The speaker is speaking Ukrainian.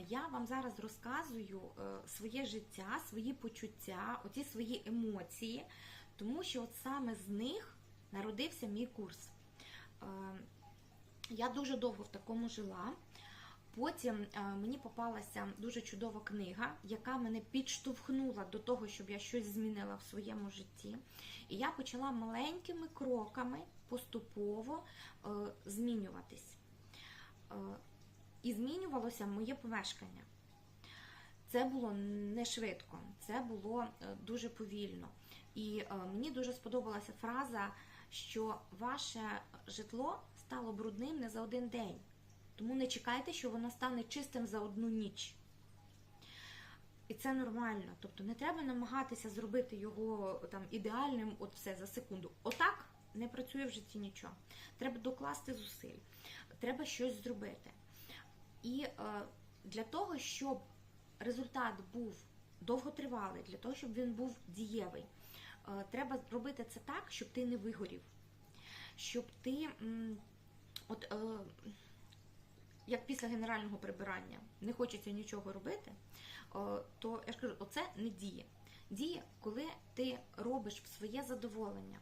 Я вам зараз розказую е, своє життя, свої почуття, оці свої емоції, тому що от саме з них народився мій курс. Е, Я дуже довго в такому жила. Потім е, мені попалася дуже чудова книга, яка мене підштовхнула до того, щоб я щось змінила в своєму житті. І я почала маленькими кроками поступово змінюватись. І змінювалося моє помешкання. Це було не швидко, це було е, дуже повільно. І е, мені дуже сподобалася фраза, що ваше житло стало брудним не за один день. Тому не чекайте, що воно стане чистим за одну ніч. І це нормально. Тобто не треба намагатися зробити його там ідеальним, от все за секунду. Отак не працює в житті нічого. Треба докласти зусиль, треба щось зробити. І е, для того, щоб результат був довготривалий, для того, щоб він був дієвий, е, треба зробити це так, щоб ти не вигорів. Щоб ти, от, е, як після генерального прибирання, не хочеться нічого робити, то я ж кажу, оце не діє. Діє, коли ти робиш в своє задоволення.